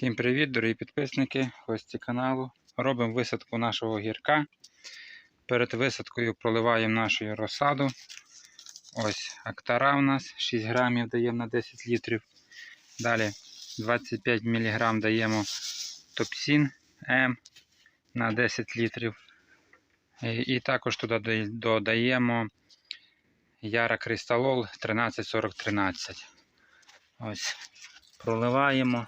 Всім привіт, дорогі підписники, гості каналу. Робимо висадку нашого гірка. Перед висадкою проливаємо нашу розсаду. Ось актара у нас 6 грамів даємо на 10 літрів. Далі 25 мг даємо топсін М на 10 літрів. І, також туди додаємо Яра Кристалол 134013. Ось проливаємо.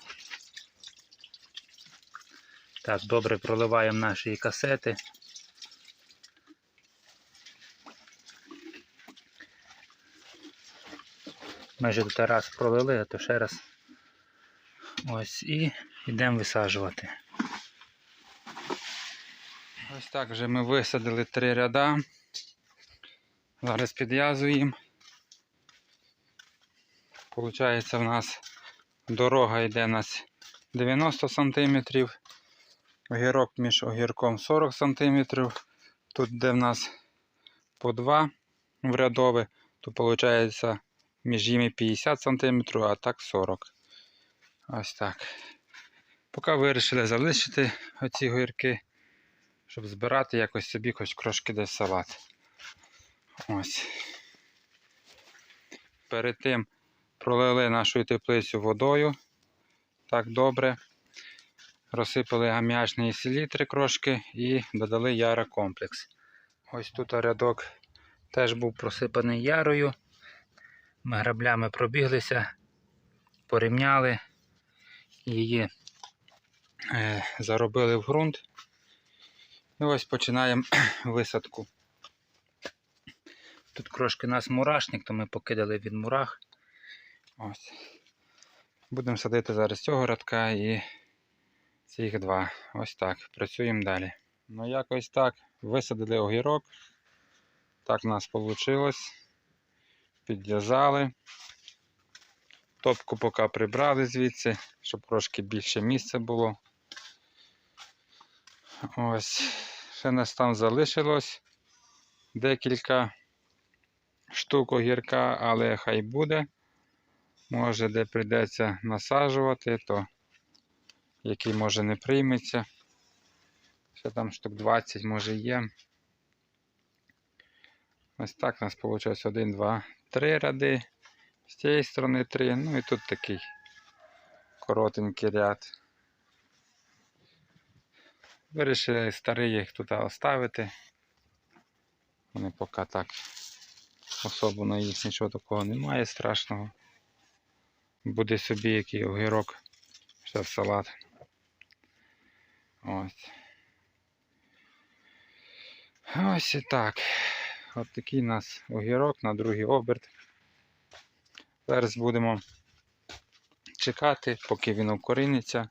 Так, добре проливаємо наші касети. Ми вже тут раз пролили, а то ще раз. Ось і йдемо висаджувати. Ось так вже ми висадили три ряда. Зараз підв'язуємо. Получається, в нас дорога йде у нас 90 см. Огірок між огірком 40 см. Тут де в нас по 2 в рядове, то виходить між ними 50 см, а так 40 Ось так. Поки вирішили залишити оці огірки, щоб збирати якось собі хоч трошки десь салат. Ось. Перед тим пролили нашу теплицю водою. Так добре. Розсипали аміачні селітри крошки і додали яра комплекс. Ось тут рядок теж був просипаний ярою. Ми граблями пробіглися, порівняли, її е, заробили в ґрунт. І ось починаємо висадку. Тут крошки у нас мурашник, то ми покидали від мурах. Ось. Будемо садити зараз цього рядка і цих два. Ось так. Працюємо далі. Ну, якось так. Висадили огірок. Так у нас вийшло. Підв'язали. Топку поки прибрали звідси, щоб трошки більше місця було. Ось. Ще нас там залишилось декілька штук огірка, але хай буде. Може, де прийдеться насаджувати, то який може не прийметься. Ще там штук 20 може є. Ось так у нас вийшло 1, 2, 3 ряди. З цієї сторони 3. Ну і тут такий коротенький ряд. Вирішили старий їх тут оставити. Вони поки так особо на їх нічого такого немає страшного. Буде собі який огірок, ще в салат. Ось. Ось і так. От такий у нас огірок на другий оберт. Зараз будемо чекати, поки він укоріниться.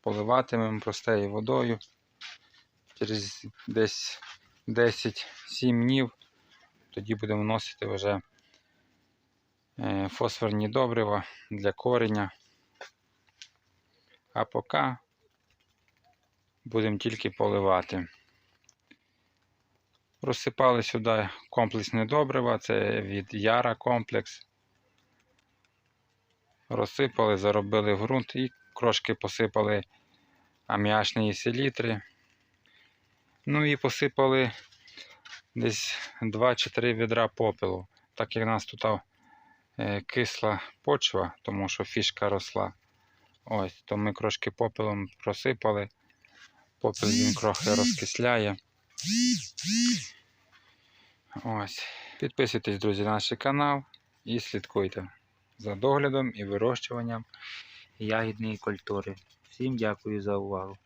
Поливатимемо простою водою. Через десь 10-7 днів тоді будемо вносити вже е, фосфорні добрива для кореня. А поки будемо тільки поливати. Розсипали сюди комплексне добрива, це від Яра комплекс. Розсипали, заробили ґрунт і крошки посипали аміачні селітри. Ну і посипали десь 2 чи 3 відра попелу. Так як у нас тут е, кисла почва, тому що фішка росла. Ось, то ми трошки попелом просипали. Попел він трохи розкисляє. Ось. Підписуйтесь, друзі, на наш канал і слідкуйте за доглядом і вирощуванням ягідної культури. Всім дякую за увагу.